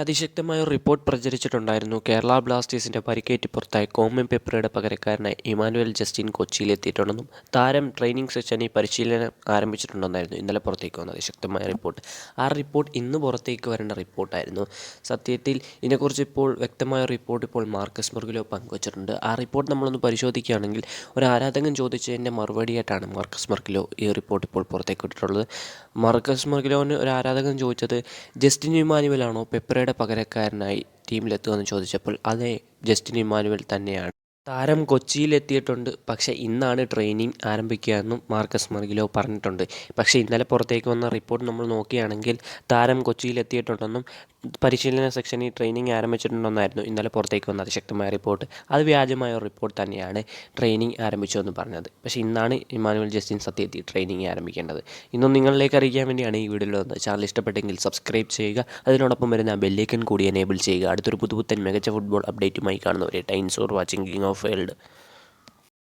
അതിശക്തമായ ഒരു റിപ്പോർട്ട് പ്രചരിച്ചിട്ടുണ്ടായിരുന്നു. കേരള ബ്ലാസ്റ്റേഴ്സിന്റെ പരിക്കേറ്റ് പുറത്തായ കോമൻ പെപ്രയുടെ പകരക്കാരനായി ഇമാനുവൽ ജസ്റ്റിൻ കൊച്ചിയിലെത്തിയിട്ടുണ്ടെന്നും താരം ട്രെയിനിങ് സെഷനിൽ പരിശീലനം ആരംഭിച്ചിട്ടുണ്ടെന്നായിരുന്നു ഇന്നലെ പുറത്തേക്ക് വന്ന അതിശക്തമായ റിപ്പോർട്ട്. ആ റിപ്പോർട്ട് ഇന്ന് പുറത്തേക്ക് വരേണ്ട റിപ്പോർട്ടായിരുന്നു. സത്യത്തിൽ ഇതിനെക്കുറിച്ച് ഇപ്പോൾ വ്യക്തമായ റിപ്പോർട്ട് ഇപ്പോൾ മാർക്കസ് മുർഗിലോ പങ്കുവച്ചിട്ടുണ്ട്. ആ റിപ്പോർട്ട് നമ്മളൊന്ന് പരിശോധിക്കുകയാണെങ്കിൽ ഒരു ആരാധകൻ ചോദിച്ചതിന്റെ മറുപടിയായിട്ടാണ് മാർക്കസ് മർക്കിലോ ഈ റിപ്പോർട്ട് ഇപ്പോൾ പുറത്തേക്ക് വിട്ടിട്ടുള്ളത് മാർക്കസ് മർഗിലോന് ഒരു ആരാധകൻ ചോദിച്ചത് ജസ്റ്റിൻ ഇമാനുവലാണോ പെപ്രയുടെ പകരക്കാരനായി ടീമിലെത്തുമെന്ന് ചോദിച്ചപ്പോൾ അതെ ജസ്റ്റിൻ ഇമ്മാനുവൽ തന്നെയാണ്. താരം കൊച്ചിയിലെത്തിയിട്ടുണ്ട്. പക്ഷേ ഇന്നാണ് ട്രെയിനിങ് ആരംഭിക്കുക എന്നും മാർക്കസ് മർഗിലോ പറഞ്ഞിട്ടുണ്ട്. പക്ഷേ ഇന്നലെ പുറത്തേക്ക് വന്ന റിപ്പോർട്ട് നമ്മൾ നോക്കുകയാണെങ്കിൽ താരം കൊച്ചിയിലെത്തിയിട്ടുണ്ടെന്നും പരിശീലന സെക്ഷനിൽ ട്രെയിനിങ് ആരംഭിച്ചിട്ടുണ്ടെന്നായിരുന്നു ഇന്നലെ പുറത്തേക്ക് വന്ന അതിശക്തമായ റിപ്പോർട്ട് അത് വ്യാജമായ ഒരു റിപ്പോർട്ട് തന്നെയാണ് ട്രെയിനിങ് ആരംഭിച്ചു എന്ന് പറഞ്ഞത്. പക്ഷേ ഇന്നാണ് ഇമാനുവൽ ജസ്റ്റിൻ സത്യത്തി ട്രെയിനിങ് ആരംഭിക്കേണ്ടത്. ഇന്നും നിങ്ങളിലേക്ക് അറിയിക്കാൻ വേണ്ടിയാണ് ഈ വീഡിയോയിൽ വന്നത്. ചാനൽ ഇഷ്ടപ്പെട്ടെങ്കിൽ സബ്സ്ക്രൈബ് ചെയ്യുക. അതിനോടൊപ്പം വരുന്ന ബെല്ലേക്കൻ കൂടി എനേബിൾ ചെയ്യുക. അടുത്തൊരു പുതുപുത്തൻ മികച്ച ഫുട്ബോൾ അപ്ഡേറ്റുമായി കാണുന്നവരെ. Times or watching king failed